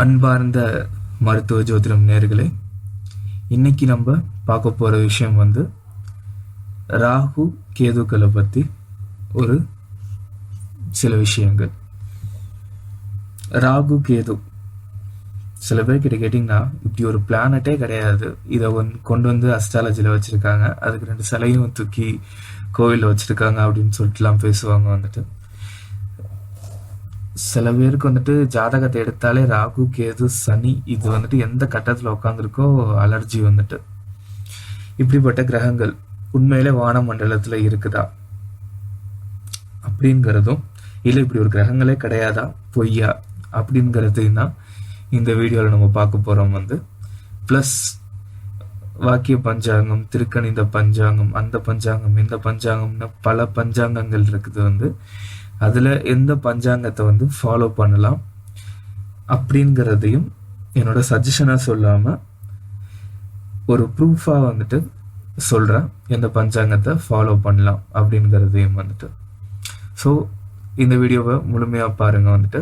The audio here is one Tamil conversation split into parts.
அன்பார்ந்த மருத்துவ ஜோதிடம் நேர்களே இன்னைக்கு நம்ம பார்க்க போகிற விஷயம் வந்து ராகு கேதுக்களை பற்றி ஒரு சில விஷயங்கள். ராகு கேது சில பேர் கிட்ட கேட்டிங்கன்னா இப்படி ஒரு பிளானட்டே கிடையாது. இதை ஒன் கொண்டு வந்து அஸ்ட்ராலஜியில் வச்சுருக்காங்க. அதுக்கு ரெண்டு சிலையும் தூக்கி கோவிலில் வச்சுருக்காங்க அப்படின்னு சொல்லிட்டுலாம் பேசுவாங்க வந்துட்டு. சில பேருக்கு வந்துட்டு ஜாதகத்தை எடுத்தாலே ராகு கேது சனி இது வந்துட்டு எந்த கட்டத்தில் உட்காந்துருக்கோ அலர்ஜி வந்துட்டு. இப்படிப்பட்ட கிரகங்கள் உண்மையிலே வான மண்டலத்தில் இருக்குதா? அப்படிங்கிறதும் இல்லை இப்படி ஒரு கிரகங்களே கிடையாதா? பொய்யா? அப்படிங்கிறதையும் தான் இந்த வீடியோவில் நம்ம பார்க்க போகிறோம் வந்து. ப்ளஸ் வாக்கிய பஞ்சாங்கம் திருக்கணித பஞ்சாங்கம் அந்த பஞ்சாங்கம் இந்த பஞ்சாங்கம்னு பல பஞ்சாங்கங்கள் இருக்குது வந்து. அதில் எந்த பஞ்சாங்கத்தை வந்து ஃபாலோ பண்ணலாம் அப்படிங்கிறதையும் என்னோட சஜஷனாக சொல்லாமல் ஒரு ப்ரூஃபாக வந்துட்டு சொல்கிறேன் எந்த பஞ்சாங்கத்தை ஃபாலோ பண்ணலாம் அப்படிங்கிறதையும் வந்துட்டு. ஸோ இந்த வீடியோவை முழுமையாக பாருங்கள் வந்துட்டு.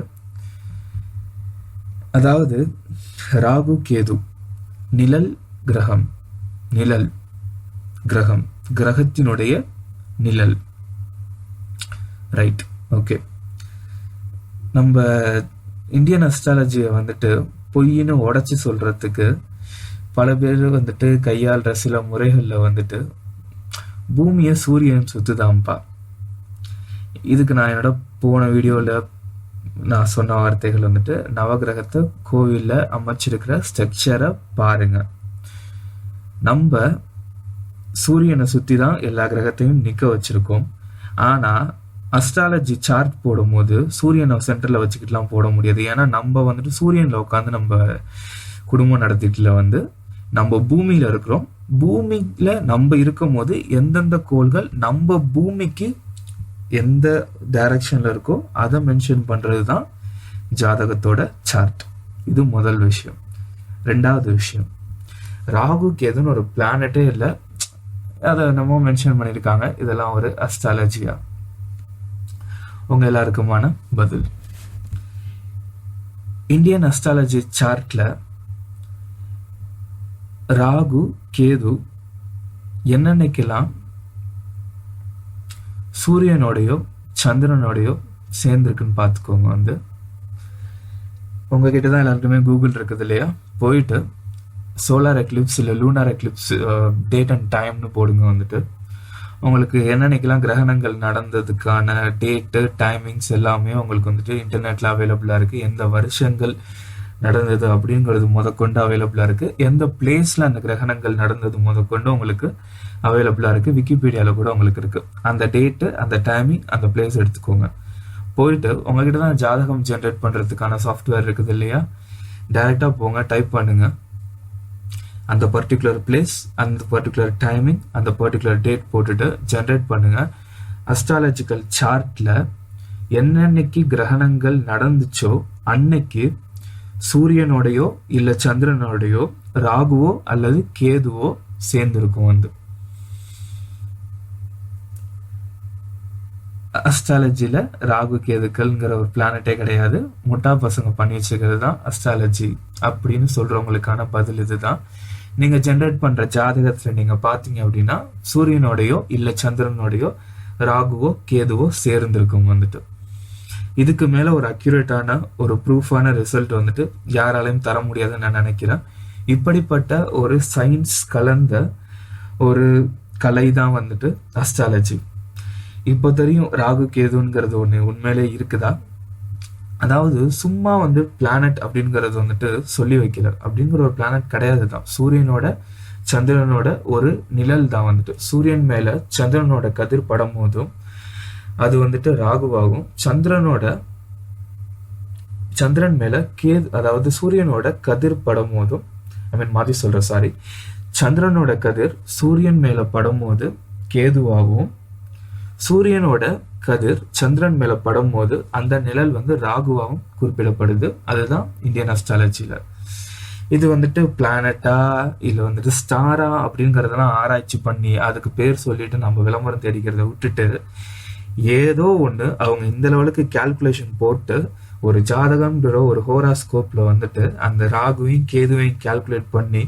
அதாவது ராகு கேது நிழல் கிரகம் நிழல் கிரகம் கிரகத்தினுடைய நிழல். ரைட் ஓகே நம்ம இந்தியன் அஸ்ட்ராலஜியை வந்துட்டு பொய்ன்னு உடச்சி சொல்கிறதுக்கு பல பேர் வந்துட்டு கையாளுற சில முறைகளில் வந்துட்டு பூமியை சூரியன் சுத்துதான்ப்பா இதுக்கு நான் என்னோட போன வீடியோவில் நான் சொன்ன வார்த்தைகள் வந்துட்டு நவகிரகத்தை கோவிலில் அமைச்சிருக்கிற ஸ்ட்ரக்சரை பாருங்க. நம்ம சூரியனை சுற்றி தான் எல்லா கிரகத்தையும் நிற்க வச்சுருக்கோம். ஆனால் அஸ்ட்ராலஜி சார்ட் போடும்போது சூரியனை சென்டரில் வச்சுக்கிட்டுலாம் போட முடியாது. ஏன்னா நம்ம வந்துட்டு சூரியனில் உட்காந்து நம்ம குடும்பம் நடத்திட்டுல வந்து நம்ம பூமியில் இருக்கிறோம். பூமியில் நம்ம இருக்கும் போது எந்தெந்த கோள்கள் நம்ம பூமிக்கு எந்த டைரக்ஷனில் இருக்கோ அதை மென்ஷன் பண்ணுறது தான் ஜாதகத்தோட சார்ட் இது முதல் விஷயம். ரெண்டாவது விஷயம். ராகு கேதுன்னு ஒரு பிளானட்டே இல்லை அதை நம்ம மென்ஷன் பண்ணியிருக்காங்க. இதெல்லாம் ஒரு அஸ்ட்ராலஜியாக உங்க எல்லாருக்குமான பதில். இந்தியன் அஸ்ட்ராலஜி சார்ட்ல ராகு கேது என்னென்னைக்கெல்லாம் சூரியனோடையோ சந்திரனோடையோ சேர்ந்துருக்குன்னு பார்த்துக்கோங்க வந்து. உங்ககிட்ட தான் எல்லாருக்குமே கூகுள் இருக்குது இல்லையா? போயிட்டு சோலார் எக்லிப்ஸ் இல்லை லூனார் எக்லிப்ஸ் டேட் அண்ட் டைம்னு போடுங்க வந்துட்டு. உங்களுக்கு என்னன்னைக்கெல்லாம் கிரகணங்கள் நடந்ததுக்கான டேட்டு டைமிங்ஸ் எல்லாமே உங்களுக்கு வந்துட்டு இன்டர்நெட்டில் அவைலபிளாக இருக்குது எந்த வருஷங்கள் நடந்தது அப்படிங்கிறது முதற்கொண்டு அவைலபிளாக இருக்குது எந்த பிளேஸில் அந்த கிரகணங்கள் நடந்தது முதற்கொண்டு உங்களுக்கு அவைலபிளாக இருக்குது விக்கிபீடியாவில் கூட உங்களுக்கு இருக்குது அந்த டேட்டு அந்த டைமிங் அந்த பிளேஸ் எடுத்துக்கோங்க. போயிட்டு உங்ககிட்ட தான் ஜாதகம் ஜென்ரேட் பண்ணுறதுக்கான சாஃப்ட்வேர் இருக்குது இல்லையா? டைரெக்டாக போங்க டைப் பண்ணுங்கள் அந்த பர்டிகுலர் பிளேஸ் அந்த பர்டிகுலர் டைமிங் அந்த பர்டிகுலர் டேட் போட்டுட்டு ஜென்ரேட் பண்ணுங்க. அஸ்ட்ராலஜிக்கல் சார்ட்ல என்னன்னைக்கு கிரகணங்கள் நடந்துச்சோ அன்னைக்கு சூரியனோடையோ இல்ல சந்திரனோடையோ ராகுவோ அல்லது கேதுவோ சேர்ந்திருக்கும் வந்து. அஸ்ட்ராலஜியில் ராகு கேதுக்கள்ங்கிற ஒரு பிளானட்டே கிடையாது. முட்டா பசங்க பண்ணி வச்சுக்கிறது தான் அஸ்ட்ராலஜி அப்படின்னு சொல்றவங்களுக்கான பதில் இதுதான். நீங்க ஜென்ரேட் பண்ற ஜாதகத்துல நீங்க பாத்தீங்க அப்படின்னா சூரியனோடையோ இல்ல சந்திரனோடையோ ராகுவோ கேதுவோ சேர்ந்திருக்கும் வந்துட்டு. இதுக்கு மேல ஒரு அக்யூரேட்டான ஒரு ப்ரூஃபான ரிசல்ட் வந்துட்டு யாராலையும் தர முடியாதுன்னு நான் நினைக்கிறேன். இப்படிப்பட்ட ஒரு சயின்ஸ் கலந்த ஒரு கலை தான் வந்துட்டு அஸ்ட்ராலஜி இப்போ தெரியும் ராகு கேதுங்கிறது ஒன்று உண்மையிலே இருக்குதா? அதாவது சும்மா வந்து பிளானட் அப்படிங்கிறது வந்துட்டு சொல்லி வைக்கல. அப்படிங்கிற ஒரு பிளானட் கிடையாது தான். சூரியனோட சந்திரனோட ஒரு நிழல் தான் வந்துட்டு. சூரியன் மேல சந்திரனோட கதிர் படம் போதும் அது வந்துட்டு ராகுவாகும். சந்திரனோட சந்திரன் மேல கேது அதாவது சூரியனோட கதிர் படம் போதும் ஐ மீன் மாற்றி சொல்கிறேன் சாரி சந்திரனோட கதிர் சூரியன் மேல படும் போது கேதுவாகவும் சூரியனோட கதிர் சந்திரன் மேல படும் போது அந்த நிழல் வந்து ராகுவாகவும் குறிப்பிடப்படுது. அதுதான் இந்தியன் அஸ்ட்ராலஜியில இது வந்துட்டு பிளானட்டா இல்ல வந்துட்டு ஸ்டாரா அப்படிங்கறதெல்லாம் ஆராய்ச்சி பண்ணி அதுக்கு பேர் சொல்லிட்டு நம்ம விளம்பரம் தேடிக்கிறத விட்டுட்டு ஏதோ ஒண்ணு அவங்க இந்த லெவலுக்கு கால்குலேஷன் போட்டு ஒரு ஜாதகம்ன்ற ஒரு ஹோராஸ்கோப்ல வந்துட்டு அந்த ராகுவையும் கேதுவையும் கால்குலேட் பண்ணி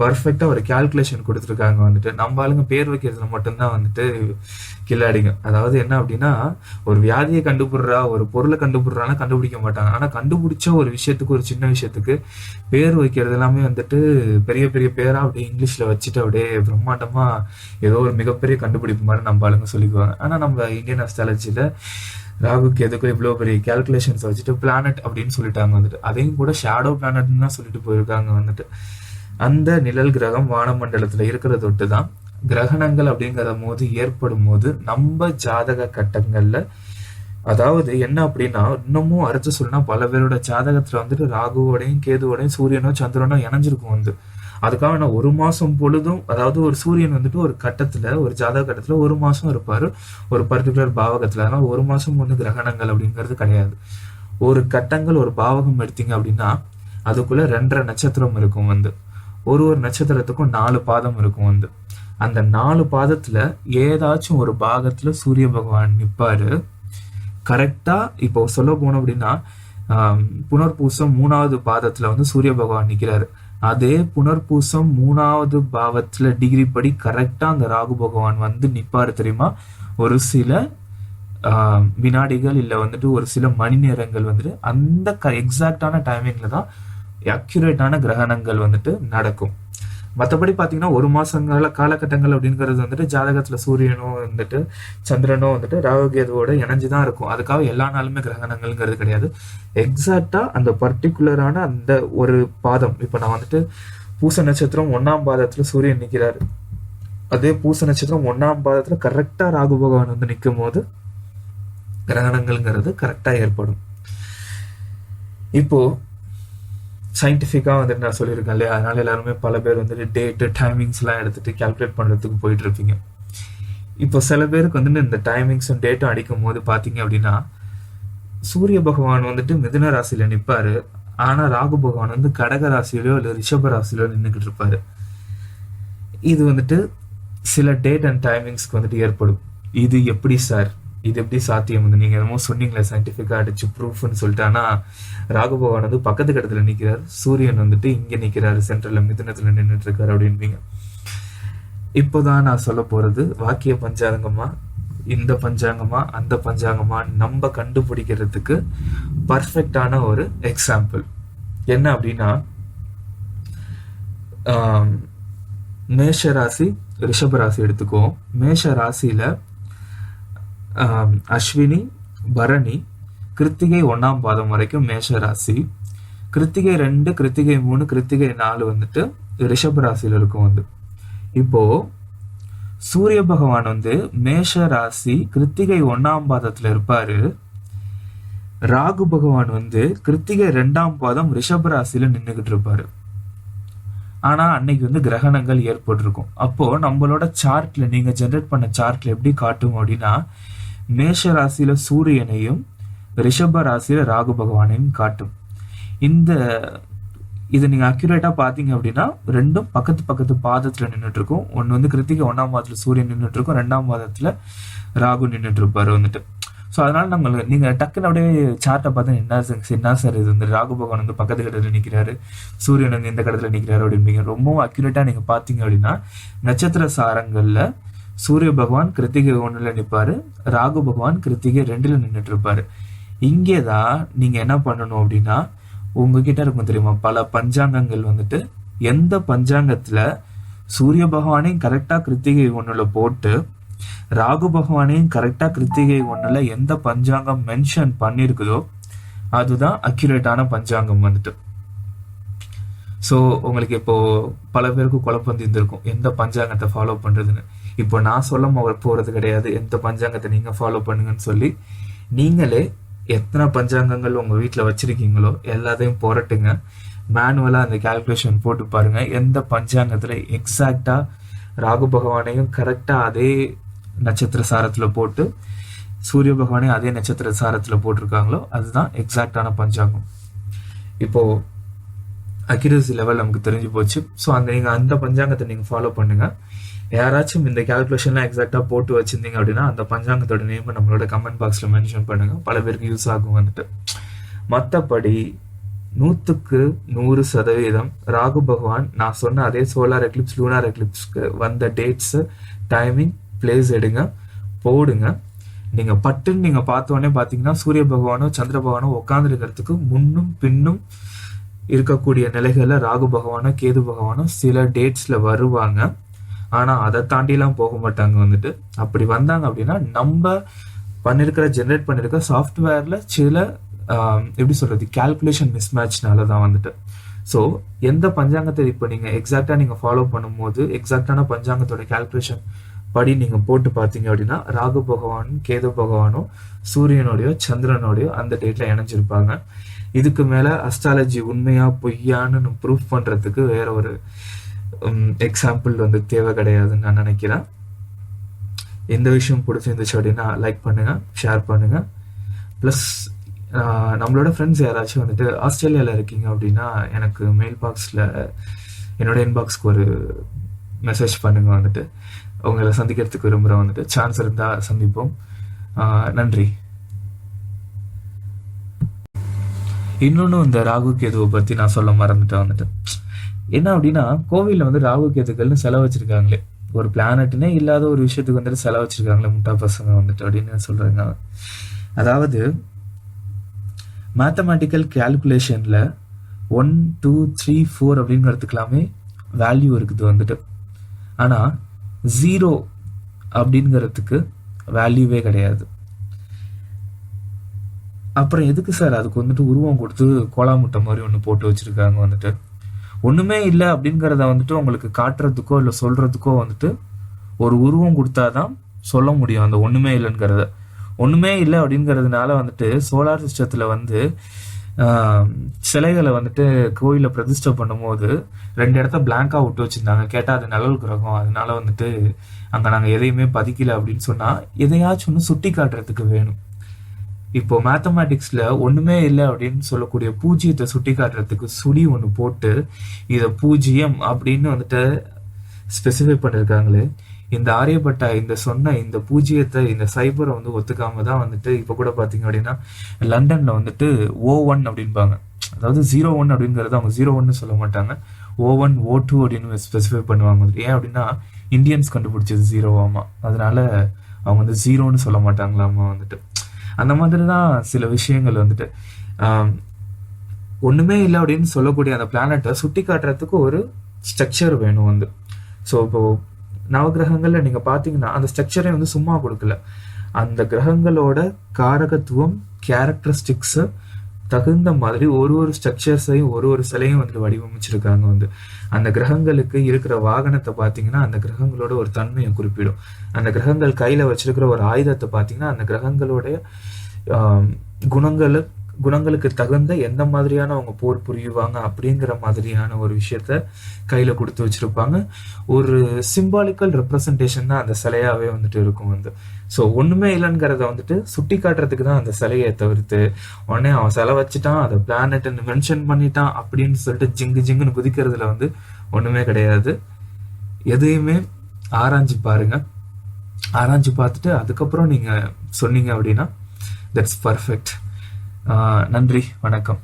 பர்ஃபெக்டாக ஒரு கால்குலேஷன் கொடுத்துருக்காங்க வந்துட்டு. நம்ம ஆளுங்க பேர் வைக்கிறதுல மட்டும்தான் வந்துட்டு கில்லாடிங்க. அதாவது என்ன அப்படின்னா ஒரு வியாதியை கண்டுபிடுறா ஒரு பொருளை கண்டுபிடுறானா கண்டுபிடிக்க மாட்டாங்க. ஆனால் கண்டுபிடிச்ச ஒரு விஷயத்துக்கு ஒரு சின்ன விஷயத்துக்கு பேர் வைக்கிறது எல்லாமே வந்துட்டு பெரிய பெரிய பேராக அப்படியே இங்கிலீஷில் வச்சுட்டு அப்படியே பிரம்மாண்டமாக ஏதோ ஒரு மிகப்பெரிய கண்டுபிடிப்பு மாதிரி நம்ம ஆளுங்க சொல்லிக்குவாங்க. ஆனால் நம்ம இந்தியன் அஸ்ட்ராலஜில ராகுக்கு எதுக்கும் இவ்வளோ பெரிய கேல்குலேஷன்ஸ் வச்சுட்டு பிளானட் அப்படின்னு சொல்லிட்டாங்க வந்துட்டு. அதையும் கூட ஷேடோ பிளானட்னு தான் சொல்லிட்டு போயிருக்காங்க வந்துட்டு. அந்த நிழல் கிரகம் வானமண்டலத்துல இருக்கிறத தொட்டு தான் கிரகணங்கள் அப்படிங்கிற போது ஏற்படும் போது நம்ம ஜாதக கட்டங்கள்ல அதாவது என்ன அப்படின்னா இன்னமும் அறுத்து சொல்லணும்னா பல பேரோட ஜாதகத்துல வந்துட்டு ராகுவோடையும் கேதுவோடையும் சூரியனோ சந்திரனோ இணைஞ்சிருக்கும் வந்து. அதுக்காக நான் ஒரு மாசம் பொழுதும் அதாவது ஒரு சூரியன் வந்துட்டு ஒரு கட்டத்துல ஒரு ஜாதக கட்டத்துல ஒரு மாசம் இருப்பாரு. ஒரு பர்டிகுலர் பாவகத்துல. அதனால ஒரு மாசம் ஒண்ணு கிரகணங்கள் அப்படிங்கிறது கிடையாது. ஒரு கட்டங்கள் ஒரு பாவகம் எடுத்தீங்க அப்படின்னா அதுக்குள்ள ரெண்டரை நட்சத்திரம் இருக்கும் வந்து. ஒரு ஒரு நட்சத்திரத்துக்கும் நாலு பாதம் இருக்கும் வந்து. அந்த நாலு பாதத்துல ஏதாச்சும் ஒரு பாகத்துல சூரிய பகவான் நிப்பாரு. கரெக்டா இப்போ சொல்ல போனோம் அப்படின்னா புனர்பூசம் மூணாவது பாதத்துல வந்து சூரிய பகவான் நிக்கிறாரு. அதே புனர்பூசம் மூணாவது பாவத்துல டிகிரி படி கரெக்டா அந்த ராகு பகவான் வந்து நிப்பாரு தெரியுமா? ஒரு சில ஆஹ், வினாடிகள் இல்ல வந்துட்டு ஒரு சில மணி நேரங்கள் வந்துட்டு அந்த எக்ஸாக்டான டைமிங்ல தான் அக்யூரேட்டான கிரகணங்கள் வந்துட்டு நடக்கும். மற்றபடி பார்த்தீங்கன்னா ஒரு மாதங்கால காலகட்டங்கள் அப்படிங்கிறது வந்துட்டு ஜாதகத்தில் சூரியனும் வந்துட்டு சந்திரனும் வந்துட்டு ராகுகேதுவோட இணைஞ்சு தான் இருக்கும். அதுக்காக எல்லா நாளுமே கிரகணங்கள்ங்கிறது கிடையாது. எக்ஸாக்டாக அந்த பர்டிகுலரான அந்த ஒரு பாதம். இப்போ நான் வந்துட்டு பூச நட்சத்திரம் ஒன்னாம் பாதத்தில் சூரியன் நிற்கிறாரு அதே பூச நட்சத்திரம் ஒன்னாம் பாதத்தில் கரெக்டாக ராகு பகவான் வந்து நிற்கும் போது கிரகணங்கள்ங்கிறது கரெக்டாக ஏற்படும். இப்போது சயின்டிஃபிக்காக வந்துட்டு நான் சொல்லியிருக்கேன் இல்லையா? அதனால எல்லாருமே பல பேர் வந்துட்டு டேட்டு டைமிங்ஸ்லாம் எடுத்துகிட்டு கால்குலேட் பண்ணுறதுக்கு போயிட்டுருப்பீங்க. இப்போ சில பேருக்கு வந்துட்டு இந்த டைமிங்ஸும் டேட்டும் அடிக்கும் போது பார்த்தீங்க அப்படின்னா சூரிய பகவான் வந்துட்டு மிதுன ராசியில் நிற்பார் ஆனால் ராகு பகவான் வந்து கடக ராசியிலையோ இல்லை ரிஷப ராசியிலையோ நின்றுக்கிட்டு இருப்பார். இது வந்துட்டு சில டேட் அண்ட் டைமிங்ஸ்க்கு வந்துட்டு ஏற்படும். இது எப்படி சார்? இது எப்படி சாத்தியம் வந்து நீங்கள் என்னமோ சொன்னீங்களே சயின்டிஃபிக்காக அடிச்சு ப்ரூஃப்னு சொல்லிட்டு. ஆனா வந்து பக்கத்து கடத்தில் நிற்கிறார் சூரியன் வந்துட்டு இங்கே நிற்கிறாரு சென்ட்ரலில் மிதுனத்தில் நின்றுட்டு இருக்காரு அப்படின்பீங்க இப்போதான் நான் சொல்ல போகிறது வாக்கிய பஞ்சாங்கமா இந்த பஞ்சாங்கமா அந்த பஞ்சாங்கமா நம்ம கண்டுபிடிக்கிறதுக்கு பர்ஃபெக்டான ஒரு எக்ஸாம்பிள் என்ன அப்படின்னா மேஷ ராசி ரிஷப ராசி எடுத்துக்குவோம். மேஷ ராசியில் அஸ்வினி பரணி கிருத்திகை ஒண்ணாம் பாதம் வரைக்கும் மேஷ ராசி கிருத்திகை ரெண்டு கிருத்திகை மூணு கிருத்திகை நாலு வந்துட்டு ரிஷப ராசியில இருக்கும் வந்து. இப்போ சூரிய பகவான் வந்து மேஷ ராசி கிருத்திகை ஒண்ணாம் பாதத்துல இருப்பாரு. ராகு பகவான் வந்து கிருத்திகை ரெண்டாம் பாதம் ரிஷப ராசியில நின்றுக்கிட்டு இருப்பாரு. ஆனா அன்னைக்கு வந்து கிரகணங்கள் ஏற்பட்டிருக்கும். அப்போ நம்மளோட சார்ட்ல நீங்க ஜெனரேட் பண்ண சார்ட்ல எப்படி காட்டும் அப்படின்னா மேஷ ராசியில சூரியனையும் ரிஷப ராசியில ராகு பகவானையும் காட்டும். இந்த இது நீங்க அக்யூரேட்டா பாத்தீங்க அப்படின்னா ரெண்டும் பக்கத்து பக்கத்து பாதத்துல நின்னுட்டு இருக்கும் ஒன்னு வந்து கிருத்திகை ஒன்னாம் பாதத்துல சூரியன் நின்னுட்டு இருக்கும் ரெண்டாம் பாதத்துல ராகு நின்னுட்டு இருப்பாரு வந்துட்டு. ஸோ அதனால நம்ம நீங்க டக்குன்னு அப்படியே சார்ட்டை பார்த்து என்ன சார் என்ன சார் இது? வந்து ராகு பகவான் வந்து பக்கத்து கடத்துல நிற்கிறாரு சூரியன் வந்து இந்த கடத்துல நிற்கிறாரு அப்படின்பீங்க ரொம்பவும் அக்யூரேட்டா நீங்க பாத்தீங்க அப்படின்னா நட்சத்திர சாரங்கள்ல சூரிய பகவான் கிருத்திகை ஒண்ணுல நிப்பாரு ராகு பகவான் கிருத்திகை ரெண்டுல நின்னுட்டு இருப்பாரு இங்கேதான் நீங்க என்ன பண்ணணும் அப்படின்னா உங்ககிட்ட இருக்கும் தெரியுமா பல பஞ்சாங்கங்கள் வந்துட்டு எந்த பஞ்சாங்கத்துல சூரிய பகவானையும் கரெக்டா கிருத்திகை ஒண்ணுல போட்டு ராகு பகவானையும் கரெக்டா கிருத்திகை ஒண்ணுல எந்த பஞ்சாங்கம் மென்ஷன் பண்ணிருக்குதோ அதுதான் அக்யூரேட்டான பஞ்சாங்கம் வந்துட்டு. ஸோ உங்களுக்கு இப்போ பல பேருக்கு குழப்பம் தீர்ந்திருக்கும் எந்த பஞ்சாங்கத்தை ஃபாலோ பண்றதுன்னு. இப்போ நான் சொல்ல போகிறது கிடையாது. எந்த பஞ்சாங்கத்தை நீங்கள் ஃபாலோ பண்ணுங்கன்னு சொல்லி நீங்களே எத்தனை பஞ்சாங்கங்கள் உங்கள் வீட்டில் வச்சுருக்கீங்களோ எல்லாத்தையும் புரட்டுங்க. மேனுவலாக அந்த கால்குலேஷன் போட்டு பாருங்கள் எந்த பஞ்சாங்கத்தில் எக்ஸாக்டாக ராகு பகவானையும் கரெக்டாக அதே நட்சத்திர சாரத்தில் போட்டு சூரிய பகவானையும் அதே நட்சத்திர சாரத்தில் போட்டிருக்காங்களோ அதுதான் எக்ஸாக்டான பஞ்சாங்கம். இப்போது அக்யூரசி லெவல் நமக்கு தெரிஞ்சு போச்சு. ஸோ அந்த நீங்கள் அந்த பஞ்சாங்கத்தை நீங்கள் ஃபாலோ பண்ணுங்கள் யாராச்சும் இந்த கால்குலேஷன்லாம் எக்ஸாக்டாக போட்டு வச்சிருந்தீங்க அப்படின்னா அந்த பஞ்சாங்கத்தோட நேம் நம்மளோட கமெண்ட் பாக்ஸில் மென்ஷன் பண்ணுங்கள் பல பேருக்கு யூஸ் ஆகும் வந்துட்டு. மற்றபடி நூற்றுக்கு நூறு சதவீதம் ராகு பகவான் நான் சொன்ன அதே சோலார் எக்லிப்ஸ் லூனார் எக்லிப்ஸ்க்கு வந்த டேட்ஸு டைமிங் பிளேஸ் எடுங்க போடுங்க. நீங்கள் பட்டுன்னு நீங்கள் பார்த்தோன்னே பார்த்தீங்கன்னா சூரிய பகவானோ சந்திர பகவானோ உட்காந்துருக்கிறதுக்கு முன்னும் பின்னும் இருக்கக்கூடிய நிலைகளில் ராகு பகவானோ கேது பகவானோ சில டேட்ஸில் வருவாங்க. ஆனால் அதை தாண்டிலாம் போக மாட்டாங்க வந்துட்டு. அப்படி வந்தாங்க அப்படின்னா நம்ம பண்ணியிருக்கிற ஜென்ரேட் பண்ணியிருக்க சாஃப்ட்வேரில் சில எப்படி சொல்கிறது கேல்குலேஷன் மிஸ்மேட்ச்னால தான் வந்துட்டு. ஸோ எந்த பஞ்சாங்கத்தை இப்போ நீங்கள் எக்ஸாக்டாக நீங்கள் ஃபாலோ பண்ணும்போது எக்ஸாக்டான பஞ்சாங்கத்தோட கேல்குலேஷன் படி நீங்கள் போட்டு பார்த்தீங்க அப்படின்னா ராகு பகவானும் கேது பகவானும் சூரியனோடையோ சந்திரனோடையோ அந்த டேட்டில் இணைஞ்சிருப்பாங்க. இதுக்கு மேலே அஸ்ட்ராலஜி உண்மையாக பொய்யான்னு ப்ரூஃப் பண்ணுறதுக்கு வேற ஒரு எக்ஸாம்பிள் வந்து தேவை கிடையாதுன்னு நான் நினைக்கிறேன். எந்த விஷயம் பிடிச்சிருந்துச்சு அப்படின்னா லைக் பண்ணுங்க ஷேர் பண்ணுங்க. ப்ளஸ் நம்மளோட ஃப்ரெண்ட்ஸ் யாராச்சும் வந்துட்டு ஆஸ்திரேலியாவில் இருக்கீங்க அப்படின்னா எனக்கு மெயில் பாக்ஸில் என்னோட இன்பாக்ஸ்க்கு ஒரு மெசேஜ் பண்ணுங்க வந்துட்டு. உங்களை சந்திக்கிறதுக்கு விரும்புகிறேன் வந்துட்டு. சான்ஸ் இருந்தால் சந்திப்போம். நன்றி. இன்னொன்று இந்த ராகு கேதுவை பற்றி நான் சொல்ல மறந்துட்டேன் வந்துட்டு. என்ன அப்படின்னா கோவிலில் வந்து ராகு கேதுக்கள்னு செலவு வச்சிருக்காங்களே ஒரு பிளானட்னே இல்லாத ஒரு விஷயத்துக்கு வந்துட்டு செலவு வச்சிருக்காங்களே முட்டா பசங்க வந்துட்டு அப்படின்னு சொல்றாங்க. அதாவது மேத்தமேட்டிக்கல் கேல்குலேஷன்ல ஒன் டூ த்ரீ ஃபோர் அப்படிங்கிறதுக்கெல்லாமே வேல்யூ இருக்குது வந்துட்டு. ஆனால் ஜீரோ அப்படிங்கிறதுக்கு வேல்யூவே கிடையாது. அப்புறம் எதுக்கு சார் அதுக்கு வந்துட்டு உருவம் கொடுத்து கோலாமுட்டை மாதிரி ஒன்று போட்டு வச்சிருக்காங்க வந்துட்டு? ஒன்றுமே இல்லை அப்படிங்கிறத வந்துட்டு உங்களுக்கு காட்டுறதுக்கோ இல்லை சொல்கிறதுக்கோ வந்துட்டு ஒரு உருவம் கொடுத்தாதான் சொல்ல முடியும் அந்த ஒன்றுமே இல்லைங்கிறத. ஒன்றுமே இல்லை அப்படிங்கிறதுனால வந்துட்டு சோலார் சிஸ்டத்தில் வந்து சிலைகளை வந்துட்டு கோயிலில் பிரதிஷ்டை பண்ணும்போது ரெண்டு இடத்த பிளாங்காக விட்டு வச்சிருந்தாங்க. கேட்டால் அது நிழல் கிரகம். அதனால வந்துட்டு அங்கே நாங்கள் எதையுமே பதிக்கல அப்படின்னு சொன்னால் எதையாச்சும் ஒன்று சுட்டி காட்டுறதுக்கு வேணும். இப்போ மேத்தமேட்டிக்ஸ்ல ஒண்ணுமே இல்லை அப்படின்னு சொல்லக்கூடிய பூஜ்ஜியத்தை சுட்டி காட்டுறதுக்கு சுடி ஒன்று போட்டு இதை பூஜ்ஜியம் அப்படின்னு வந்துட்டு ஸ்பெசிஃபை பண்ணியிருக்காங்களே இந்த ஆரியப்பட்ட இந்த சொன்ன இந்த பூஜ்ஜியத்தை இந்த சைபரை வந்து ஒத்துக்காம தான் வந்துட்டு இப்போ கூட பார்த்தீங்க அப்படின்னா லண்டன்ல வந்துட்டு ஓ ஒன் அப்படின்பாங்க. அதாவது ஜீரோ ஒன் அப்படிங்கிறது அவங்க ஜீரோ ஒன்னு சொல்ல மாட்டாங்க. ஓ ஒன் ஓ டூ அப்படின்னு ஸ்பெசிஃபை பண்ணுவாங்க. ஏன் அப்படின்னா இந்தியன்ஸ் கண்டுபிடிச்சது ஜீரோவாமா அதனால அவங்க வந்து ஜீரோன்னு சொல்ல மாட்டாங்களாமா வந்துட்டு. அந்த மாதிரி தான் சில விஷயங்கள் வந்துட்டு. ஒன்றுமே இல்லை அப்படின்னு சொல்லக்கூடிய அந்த பிளானட்டை சுட்டி காட்டுறதுக்கு ஒரு ஸ்ட்ரக்சர் வேணும் வந்து. ஸோ இப்போ நவகிரகங்களில் நீங்கள் பார்த்தீங்கன்னா அந்த ஸ்ட்ரக்சரை வந்து சும்மா கொடுக்கல. அந்த கிரகங்களோட காரகத்துவம் கேரக்டரிஸ்டிக்ஸை தகுந்த மாதிரி ஒரு ஒரு ஸ்ட்ரக்சர்ஸையும் ஒரு ஒரு சிலையும் வந்து வடிவமைச்சிருக்காங்க வந்து. அந்த கிரகங்களுக்கு இருக்கிற வாகனத்தை பார்த்தீங்கன்னா அந்த கிரகங்களோட ஒரு தன்மையை குறிப்பிடும். அந்த கிரகங்கள் கையில வச்சிருக்கிற ஒரு ஆயுதத்தை பார்த்தீங்கன்னா அந்த கிரகங்களுடைய குணங்களை குணங்களுக்கு தகுந்த எந்த மாதிரியான அவங்க போர் புரியுவாங்க அப்படிங்கிற மாதிரியான ஒரு விஷயத்த கையில கொடுத்து வச்சிருப்பாங்க. ஒரு சிம்பாலிக்கல் ரெப்ரசன்டேஷன் தான் அந்த சிலையாவே வந்துட்டு இருக்கும் வந்து. ஸோ ஒண்ணுமே இல்லைங்கிறத வந்துட்டு சுட்டி காட்டுறதுக்கு தான் அந்த சிலையை தவிர்த்து உடனே அவன் சிலை வச்சுட்டான் அதை பிளானட்னு மென்ஷன் பண்ணிட்டான் அப்படின்னு சொல்லிட்டு ஜிங்கு ஜிங்குன்னு குதிக்கிறதுல வந்து ஒண்ணுமே கிடையாது. எதையுமே ஆராய்ஞ்சு பாருங்க. ஆராய்ஞ்சு பார்த்துட்டு அதுக்கப்புறம் நீங்க சொன்னீங்க அப்படின்னா தட்ஸ் பர்ஃபெக்ட் நன்றி வணக்கம்.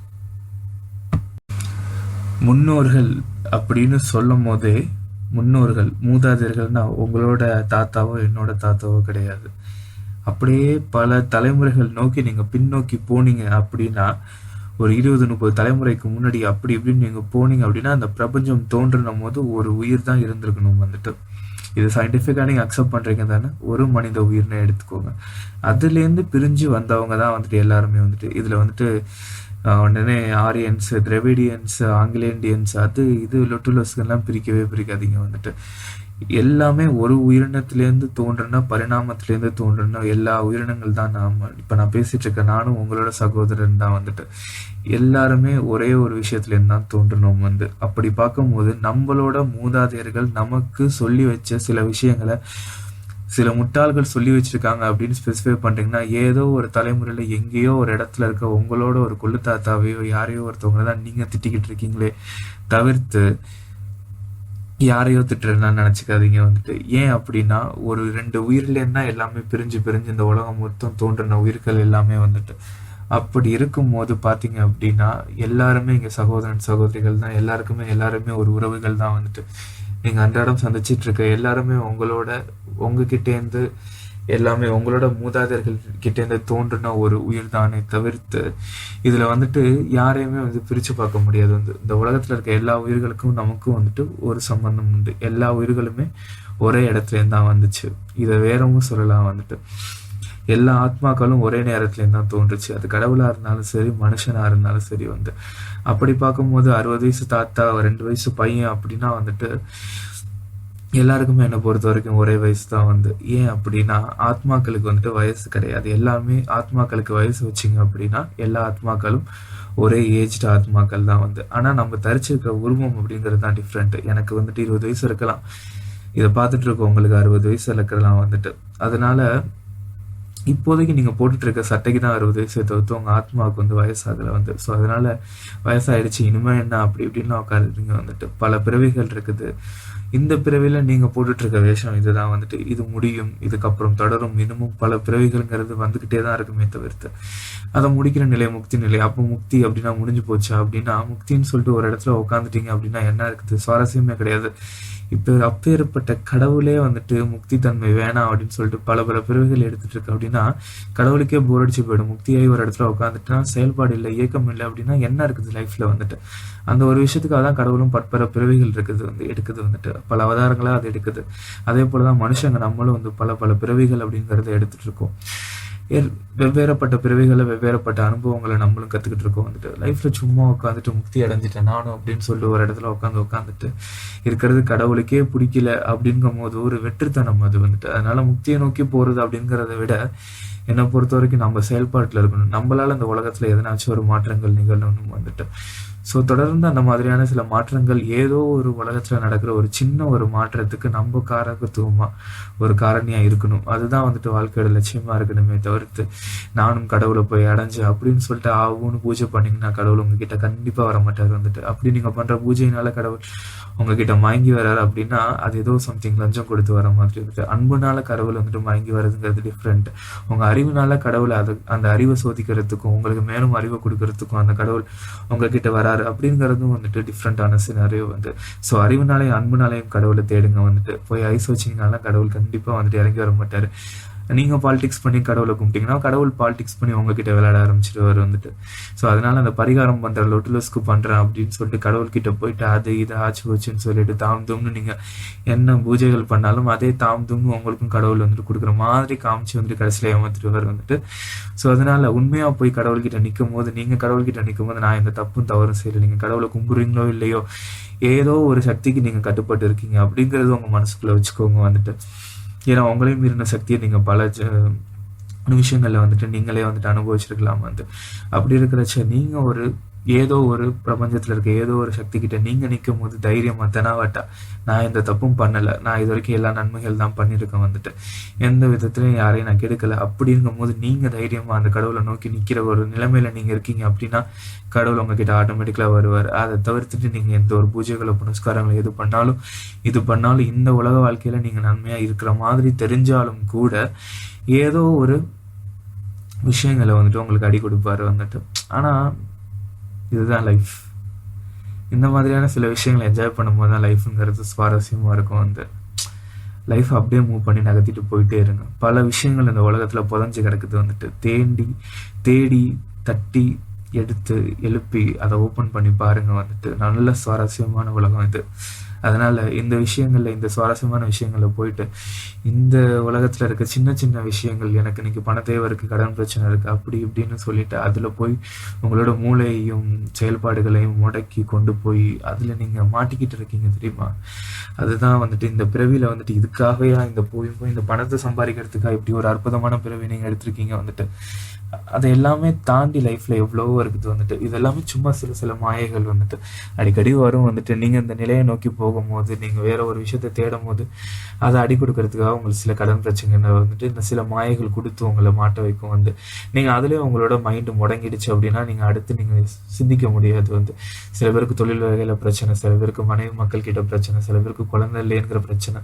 முன்னோர்கள் அப்படின்னு சொல்லும் போதே முன்னோர்கள் மூதாதையர்கள்னா உங்களோட தாத்தாவோ என்னோட தாத்தாவோ கிடையாது. அப்படியே பல தலைமுறைகள் நோக்கி நீங்க பின்னோக்கி போனீங்க அப்படின்னா ஒரு இருபது முப்பது தலைமுறைக்கு முன்னாடி அப்படி இப்படின்னு நீங்க போனீங்க அப்படின்னா அந்த பிரபஞ்சம் தோன்றின போது ஒரு உயிர் தான் இருந்திருக்கணும் வந்துட்டு. இது சயின்டிஃபிக்காக நீங்கள் அக்செப்ட் பண்ணுறீங்க தானே? ஒரு மனித உயிர்னு எடுத்துக்கோங்க. அதுலேருந்து பிரிஞ்சு வந்தவங்க தான் வந்துட்டு எல்லாருமே வந்துட்டு. இதில் வந்துட்டு உடனே ஆரியன்ஸ் திரவிடியன்ஸ் ஆங்கிலேண்டியன்ஸ் அது இது லொட்டுலஸ்கெல்லாம் பிரிக்கவே பிரிக்காதீங்க வந்துட்டு. எல்லாமே ஒரு உயிரினத்திலேருந்து தோன்றுன பரிணாமத்திலேருந்து தோன்றுன எல்லா உயிரினங்கள் தான் நாம. இப்ப நான் பேசிட்டு இருக்கேன் நானும் உங்களோட சகோதரன் தான் வந்துட்டு. எல்லாருமே ஒரே ஒரு விஷயத்துலேருந்து தான் தோன்றணும் வந்து. அப்படி பார்க்கும்போது நம்மளோட மூதாதையர்கள் நமக்கு சொல்லி வச்ச சில விஷயங்களை சில முட்டாள்கள் சொல்லி வச்சிருக்காங்க அப்படின்னு ஸ்பெசிஃபை பண்றீங்கன்னா ஏதோ ஒரு தலைமுறையில எங்கேயோ ஒரு இடத்துல இருக்க உங்களோட ஒரு கொள்ளு தாத்தாவையோ யாரையோ ஒருத்தவங்க தான் நீங்க திட்டிக்கிட்டு இருக்கீங்களே தவிர்த்து யாரையோ திட்டுறேன்னு நினச்சிக்காதீங்க வந்துட்டு. ஏன் அப்படின்னா ஒரு ரெண்டு உயிர்லேருந்தா எல்லாமே பிரிஞ்சு பிரிஞ்சு இந்த உலகம் மொத்தம் தோன்றின உயிர்கள் எல்லாமே வந்துட்டு. அப்படி இருக்கும்போது பார்த்தீங்க அப்படின்னா எல்லாருமே இங்கே சகோதரன் சகோதரிகள் தான். எல்லாருக்குமே எல்லாருமே ஒரு உறவுகள் தான் வந்துட்டு. நீங்கள் அன்றாடம் சந்திச்சிட்டு இருக்க எல்லாருமே உங்களோட உங்ககிட்டேருந்து எல்லாமே உங்களோட மூதாதையர்கள் கிட்டேருந்து தோன்றின ஒரு உயிர் தானே தவிர்த்து இதுல வந்துட்டு யாரையுமே வந்து பிரிச்சு பார்க்க முடியாது. வந்து இந்த உலகத்துல இருக்க எல்லா உயிர்களுக்கும் நமக்கும் வந்துட்டு ஒரு சம்பந்தம் உண்டு. எல்லா உயிர்களுமே ஒரே இடத்துல தான் வந்துச்சு. இதை வேறவும் சொல்லலாம் வந்துட்டு. எல்லா ஆத்மாக்களும் ஒரே நேரத்துலேருந்து தான் தோன்றுச்சு. அது கடவுளாக இருந்தாலும் சரி மனுஷனாக இருந்தாலும் சரி வந்து. அப்படி பார்க்கும்போது அறுபது வயசு தாத்தா ரெண்டு வயசு பையன் அப்படின்னா வந்துட்டு எல்லாருக்குமே என்னை பொறுத்த வரைக்கும் ஒரே வயசு தான் வந்து. ஏன் அப்படின்னா ஆத்மாக்களுக்கு வந்துட்டு வயசு கிடையாது. எல்லாமே ஆத்மாக்களுக்கு வயசு வச்சிங்க அப்படின்னா எல்லா ஆத்மாக்களும் ஒரே ஏஜ்டு ஆத்மாக்கள் தான் வந்து. ஆனால் நம்ம தரிச்சிருக்கிற உருவம் அப்படிங்கிறது தான் டிஃப்ரெண்ட் எனக்கு வந்துட்டு இருபது வயசு இருக்கலாம். இதை பார்த்துட்டு இருக்க உங்களுக்கு அறுபது வயசு இருக்கலாம் வந்துட்டு. அதனால இப்போதைக்கு நீங்கள் போட்டுட்ருக்க சட்டைக்கு தான் அறுபது வயசு தவிர்த்து உங்கள் ஆத்மாவுக்கு வந்து வயசாகலை வந்து. ஸோ அதனால் வயசாயிடுச்சு. இனிமேல் என்ன அப்படி இப்படின்லாம் உட்காந்துருக்கீங்க வந்துட்டு. பல பிறவிகள் இருக்குது. இந்த பிறவியில் நீங்கள் போட்டுட்ருக்க வேஷம் இதுதான் வந்துட்டு. இது முடியும் இதுக்கப்புறம் தொடரும். இன்னமும் பல பிறவிகள்ங்கிறது வந்துக்கிட்டே தான் இருக்குமே தவிர்த்து. அதை முடிக்கிற நிலை முக்தி நிலை. அப்போ முக்தி அப்படின்னா முடிஞ்சு போச்சு. அப்படின்னா முக்தின்னு சொல்லிட்டு ஒரு இடத்துல உட்காந்துட்டீங்க அப்படின்னா என்ன இருக்குது? சுவாரஸ்யமே கிடையாது. இப்போ அப்பேற்பட்ட கடவுளே வந்துட்டு முக்தி தன்மை வேணாம் அப்படின்னு சொல்லிட்டு பல பல பிறவிகள் எடுத்துட்டு இருக்கு. அப்படின்னா கடவுளுக்கே போர் அடிச்சு போயிடும். முக்தியாகி ஒரு இடத்துல உட்காந்துட்டுனா செயல்பாடு இல்லை இயக்கம் இல்லை அப்படின்னா என்ன இருக்குது லைஃப்ல வந்துட்டு? அந்த ஒரு விஷயத்துக்காக தான் கடவுளும் பற்பல பிறவிகள் இருக்குது வந்து எடுக்குது வந்துட்டு. பல அவதாரங்களாக அது எடுக்குது. அதே போலதான் மனுஷங்க நம்மளும் வந்து பல பல பிறவிகள் அப்படிங்கிறத எடுத்துட்டு இருக்கோம். வெவ்வேறப்பட்ட பிறவிகளை வெவ்வேறப்பட்ட அனுபவங்களை நம்மளும் கற்றுக்கிட்டு இருக்கோம். வந்துட்டு லைஃப்பில் சும்மா உட்காந்துட்டு முக்தி அடைஞ்சிட்டேன் நானும் அப்படின்னு சொல்லிட்டு ஒரு இடத்துல உட்காந்து உட்காந்துட்டு இருக்கிறது கடவுளுக்கே பிடிக்கல அப்படிங்கும் போது ஒரு வெற்றித்தனம் அது வந்துட்டு. அதனால முக்தியை நோக்கி போகிறது அப்படிங்கிறத விட என்னை பொறுத்த வரைக்கும் நம்ம செயல்பாட்டில் இருக்கணும். நம்மளால் இந்த உலகத்தில் எதனாச்சும் ஒரு மாற்றங்கள் நிகழணும் வந்துட்டு. ஸோ தொடர்ந்து அந்த மாதிரியான சில மாற்றங்கள் ஏதோ ஒரு உலகத்தில் நடக்கிற ஒரு சின்ன ஒரு மாற்றத்துக்கு நம்ம காரகத்துவமா ஒரு காரணியாக இருக்கணும். அதுதான் வந்துட்டு வாழ்க்கையோட லட்சியமாக இருக்கணுமே தவிர்த்து நானும் கடவுளை போய் அடைஞ்சு அப்படின்னு சொல்லிட்டு ஆகும்னு பூஜை பண்ணிங்கன்னா கடவுள் உங்ககிட்ட கண்டிப்பாக வர மாட்டார் வந்துட்டு. அப்படி நீங்கள் பண்ணுற பூஜையினால கடவுள் உங்ககிட்ட மயங்கி வர்றாரு அப்படின்னா அது ஏதோ சம்திங் லஞ்சம் கொடுத்து வர மாதிரி இருக்கு. அன்புனால கடவுள் வந்துட்டு மயங்கி வர்றதுங்கிறது டிஃப்ரெண்ட் உங்க அறிவுனால கடவுளை அது அந்த அறிவை சோதிக்கிறதுக்கும் உங்களுக்கு மேலும் அறிவை கொடுக்கறதுக்கும் அந்த கடவுள் உங்ககிட்ட வராரு அப்படிங்கிறதும் வந்துட்டு டிஃப்ரெண்டான சினாரியோ வந்து. ஸோ அறிவுனாலையும் அன்புனாலையும் கடவுளை தேடுங்க வந்துட்டு. போய் ஐஸ் வச்சிங்கனால கடவுள் கண்டிப்பா வந்துட்டு இறங்கி வர மாட்டாரு. நீங்க பாலிடிக்ஸ் பண்ணி கடவுளை கும்பிட்டீங்கன்னா கடவுள் பாலிடிக்ஸ் பண்ணி உங்ககிட்ட விளையாட ஆரம்பிச்சிடுவார் வந்துட்டு. ஸோ அதனால அந்த பரிகாரம் பண்ற லொட்டுலஸ்க்கு பண்றேன் அப்படின்னு சொல்லிட்டு கடவுள்கிட்ட போயிட்டு அது இது ஆச்சு வச்சுன்னு சொல்லிட்டு தாம் தும்னு நீங்க என்ன பூஜைகள் பண்ணாலும் அதே தாம் தும்னு உங்களுக்கும் கடவுள் வந்துட்டு கொடுக்குற மாதிரி காமிச்சு வந்துட்டு கடைசியில ஏமாத்திடுவார் வந்துட்டு. ஸோ அதனால உண்மையா போய் கடவுள்கிட்ட நிற்கும் போது நீங்க கடவுள்கிட்ட நிற்கும் போது நான் எந்த தப்பும் தவறும் செய்யல. நீங்க கடவுளை கும்புறீங்களோ இல்லையோ ஏதோ ஒரு சக்திக்கு நீங்க கட்டுப்பட்டு இருக்கீங்க அப்படிங்கறது உங்க மனசுக்குள்ள வச்சுக்கோங்க வந்துட்டு. ஏன்னா உங்களையும் மீறின சக்தியை நீங்கள் பல விஷயங்கள்ல வந்துட்டு நீங்களே வந்துட்டு அனுபவிச்சிருக்கலாம் வந்து. அப்படி இருக்கிறச்ச நீங்கள் ஒரு ஏதோ ஒரு பிரபஞ்சத்தில் இருக்க ஏதோ ஒரு சக்தி கிட்ட நீங்கள் நிற்கும் போது தைரியமாக தெனாவட்டா நான் எந்த தப்பும் பண்ணலை. நான் இது வரைக்கும் எல்லா நன்மைகள் தான் பண்ணியிருக்கேன் வந்துட்டு. எந்த விதத்திலையும் யாரையும் நான் கெடுக்கலை. அப்படிங்கும் போது நீங்கள் தைரியமாக அந்த கடவுளை நோக்கி நிற்கிற ஒரு நிலைமையில் நீங்கள் இருக்கீங்க அப்படின்னா கடவுள் உங்ககிட்ட ஆட்டோமேட்டிக்கலாக வருவார். அதை தவிர்த்துட்டு நீங்கள் எந்த ஒரு பூஜைகளை புனஸ்காரங்களை எது பண்ணாலும் இது பண்ணாலும் இந்த உலக வாழ்க்கையில் நீங்கள் நன்மையாக இருக்கிற மாதிரி தெரிஞ்சாலும் கூட ஏதோ ஒரு விஷயங்களை வந்துட்டு உங்களுக்கு அடி கொடுப்பாரு வந்துட்டு. ஆனால் இதுதான் லைஃப் இந்த மாதிரியான சில விஷயங்களை என்ஜாய் பண்ணும்போது தான் லைஃப்ங்கிறது சுவாரஸ்யமாக இருக்கும். வந்து லைஃப் அப்படியே மூவ் பண்ணி நகர்த்திட்டு போயிட்டே இருங்க பல விஷயங்கள் இந்த உலகத்தில் புதஞ்சு கிடக்குது வந்துட்டு. தேண்டி தேடி தட்டி எடுத்து எழுப்பி அதை ஓப்பன் பண்ணி பாருங்க வந்துட்டு. நல்ல சுவாரஸ்யமான உலகம் இது. அதனால் இந்த விஷயங்களில் இந்த சுவாரஸ்யமான விஷயங்களில் போயிட்டு இந்த உலகத்தில் இருக்க சின்ன சின்ன விஷயங்கள் எனக்கு இன்றைக்கி பண தேவை கடன் பிரச்சனை இருக்குது அப்படி இப்படின்னு சொல்லிட்டு அதில் போய் உங்களோட மூளையையும் செயல்பாடுகளையும் முடக்கி கொண்டு போய் அதில் நீங்கள் மாட்டிக்கிட்டு இருக்கீங்க தெரியுமா? அதுதான் வந்துட்டு இந்த பிறவியில் வந்துட்டு இதுக்காகவே இந்த போய் போய் இந்த பணத்தை சம்பாதிக்கிறதுக்காக இப்படி ஒரு அற்புதமான பிறவி நீங்கள் எடுத்திருக்கீங்க வந்துட்டு. அதை எல்லாமே தாண்டி லைஃப்ல எவ்வளவோ இருக்குது வந்துட்டு. இது எல்லாமே சும்மா சில சில மாயைகள் வந்துட்டு. அடிக்கடி வரும் வந்துட்டு. நீங்க இந்த நிலையை நோக்கி போகும்போது நீங்க வேற ஒரு விஷயத்த தேடும் போது அதை அடி கொடுக்கறதுக்காக உங்களுக்கு சில கடன் பிரச்சனை வந்துட்டு இந்த சில மாயைகள் கொடுத்து உங்களை மாட்ட வைக்கும் வந்து. நீங்க அதுலயே உங்களோட மைண்டு முடங்கிடுச்சு அப்படின்னா நீங்க அடுத்து நீங்க சிந்திக்க முடியாது வந்து. சில பேருக்கு தொழில் வகையில பிரச்சனை சில பேருக்கு மனைவி மக்கள் கிட்ட பிரச்சனை சில பேருக்கு குழந்தை இல்லைங்கிற பிரச்சனை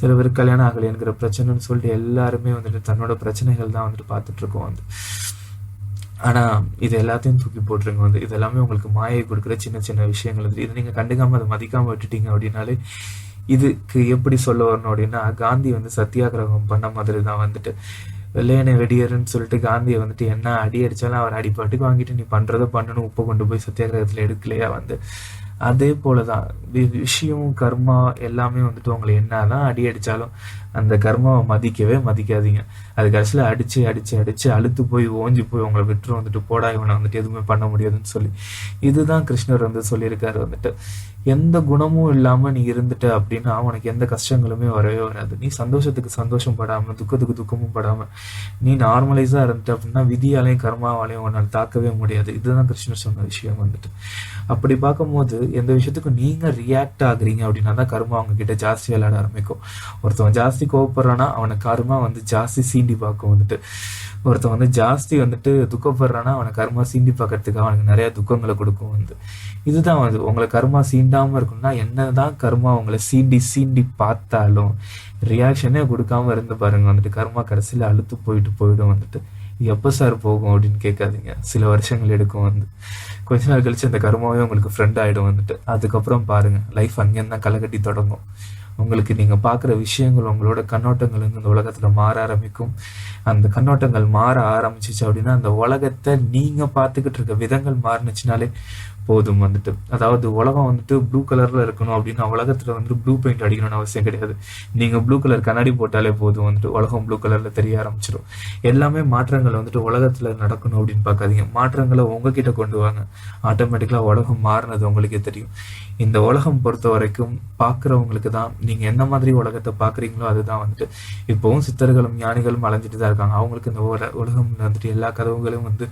சில பேருக்கு கல்யாணம் ஆகலைங்கிற பிரச்சனைன்னு சொல்லிட்டு எல்லாருமே வந்துட்டு தன்னோட பிரச்சனைகள் தான் வந்துட்டு பார்த்துட்டு இருக்கோம் வந்து. ஆனா இது எல்லாத்தையும் தூக்கி போட்டுருங்க. வந்து இது எல்லாமே உங்களுக்கு மாயை கொடுக்குற சின்ன சின்ன விஷயங்கள். வந்து இதை நீங்க கண்டுக்காம அதை மதிக்காம விட்டுட்டீங்க அப்படின்னாலே இதுக்கு எப்படி சொல்ல வரணும் அப்படின்னா காந்தி வந்து சத்தியாகிரகம் பண்ண மாதிரி தான் வந்துட்டு. வெள்ளையனை வெடியறுன்னு சொல்லிட்டு காந்தியை வந்துட்டு என்ன அடி அடிச்சாலும் அவர் அடிப்பாட்டுக்கு வாங்கிட்டு நீ பண்றதை பண்ணணும். உப்பை கொண்டு போய் சத்தியாகிரகத்துல எடுக்கலையா? வந்து. அதே போலதான் வி- விஷயம் கர்மா எல்லாமே வந்துட்டு உங்களை என்னதான் அடி அடிச்சாலும் அந்த கர்மாவை மதிக்கவே மதிக்காதீங்க. அது கடைசியில் அடித்து அடித்து அடித்து அழுத்து போய் ஓஞ்சி போய் உங்களை விட்டுரு வந்துட்டு போடா இவனை வந்துட்டு எதுவுமே பண்ண முடியாதுன்னு சொல்லி. இதுதான் கிருஷ்ணர் வந்து சொல்லியிருக்காரு வந்துட்டு. எந்த குணமும் இல்லாமல் நீ இருந்துட்ட அப்படின்னா உனக்கு எந்த கஷ்டங்களுமே வரவே வராது. நீ சந்தோஷத்துக்கு சந்தோஷம் படாமல் துக்கத்துக்கு துக்கமும் படாமல் நீ நார்மலைஸாக இருந்துட்ட அப்படின்னா விதியாலையும் கர்மாவாலையும் உன்னால் தாக்கவே முடியாது. இதுதான் கிருஷ்ணர் சொன்ன விஷயம் வந்துட்டு. அப்படி பார்க்கும்போது எந்த விஷயத்துக்கும் நீங்கள் ரியாக்ட் ஆகுறீங்க அப்படின்னா தான் கர்மா அவங்க கிட்ட ஜாஸ்தி விளையாட ஆரம்பிக்கும். ஒருத்தவன் ஜாஸ்தி கோவப்படுறான்னா அவனை கருமா வந்து ஜாஸ்தி சீண்டி பார்க்கும் வந்துட்டு. ஒருத்தன் வந்து ஜாஸ்தி வந்துட்டு துக்கப்படுறான்னா அவனை கருமா சீண்டி பார்க்கறதுக்கு அவனுக்கு நிறைய துக்கங்களை கொடுக்கும் வந்து. இதுதான் வந்து உங்களை கர்மா சீண்டாம இருக்கணும்னா என்னதான் கர்மா உங்களை சீண்டி சீண்டி பார்த்தாலும் ரியாக்ஷனே கொடுக்காம இருந்து பாருங்க வந்துட்டு. கர்மா கடைசியில் அழுத்து போயிட்டு போயிடும் வந்துட்டு. எப்போ சார் போகும் அப்படின்னு கேட்காதீங்க. சில வருஷங்கள் எடுக்கும் வந்து. கொஞ்ச நாள் கழிச்சு அந்த கருமாவே உங்களுக்கு ஃப்ரெண்ட் ஆகிடும் வந்துட்டு. அதுக்கப்புறம் பாருங்க லைஃப் அங்கேருந்து தான் களைகட்டி தொடங்கும். உங்களுக்கு நீங்க பார்க்குற விஷயங்கள் உங்களோட கண்ணோட்டங்கள் இந்த உலகத்துல மாற ஆரம்பிக்கும். அந்த கண்ணோட்டங்கள் மாற ஆரம்பிச்சிச்சு அப்படின்னா அந்த உலகத்தை நீங்க பார்த்துக்கிட்டு இருக்க விதங்கள் மாறுனுச்சுனாலே போதும் வந்துட்டு. அதாவது உலகம் வந்துட்டு ப்ளூ கலர்ல இருக்கணும் அப்படின்னா உலகத்துல வந்து ப்ளூ பெயிண்ட் அடிக்கணும்னு அவசியம் கிடையாது. நீங்க ப்ளூ கலர் கண்ணாடி போட்டாலே போதும் வந்துட்டு. உலகம் ப்ளூ கலர்ல தெரிய ஆரம்பிச்சிடும் எல்லாமே மாற்றங்கள் வந்துட்டு உலகத்துல நடக்கணும் அப்படின்னு பார்க்காதீங்க. மாற்றங்களை உங்ககிட்ட கொண்டு வாங்க. ஆட்டோமேட்டிக்கலா உலகம் மாறினது உங்களுக்கே தெரியும். இந்த உலகம் பொறுத்த வரைக்கும் பார்க்குறவங்களுக்கு தான் நீங்க என்ன மாதிரி உலகத்தை பார்க்குறீங்களோ அதுதான் வந்துட்டு. இப்போவும் சித்தர்களும் ஞானிகளும் அலைஞ்சிட்டு தான் இருக்காங்க. அவங்களுக்கு இந்த உலகம் வந்துட்டு எல்லா கதவுகளும் வந்து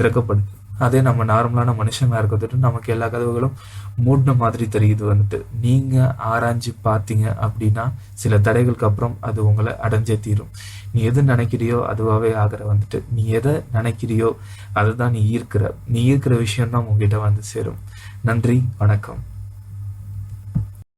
திறக்கப்படுது அதே நம்ம நார்மலான மனுஷங்களா இருக்கிறதுட்டு நமக்கு எல்லா கதவுகளும் மூடின மாதிரி தெரியுது வந்துட்டு. நீங்கள் ஆராய்ஞ்சு பார்த்தீங்க அப்படின்னா சில தடைகளுக்கு அப்புறம் அது உங்களை அடைஞ்சே தீரும். நீ எது நினைக்கிறியோ அதுவாகவே ஆகிற வந்துட்டு. நீ எதை நினைக்கிறியோ அதுதான் நீ ஈர்க்கிற. நீ ஈர்க்கிற விஷயம் தான் உங்ககிட்ட வந்து சேரும். நன்றி வணக்கம்.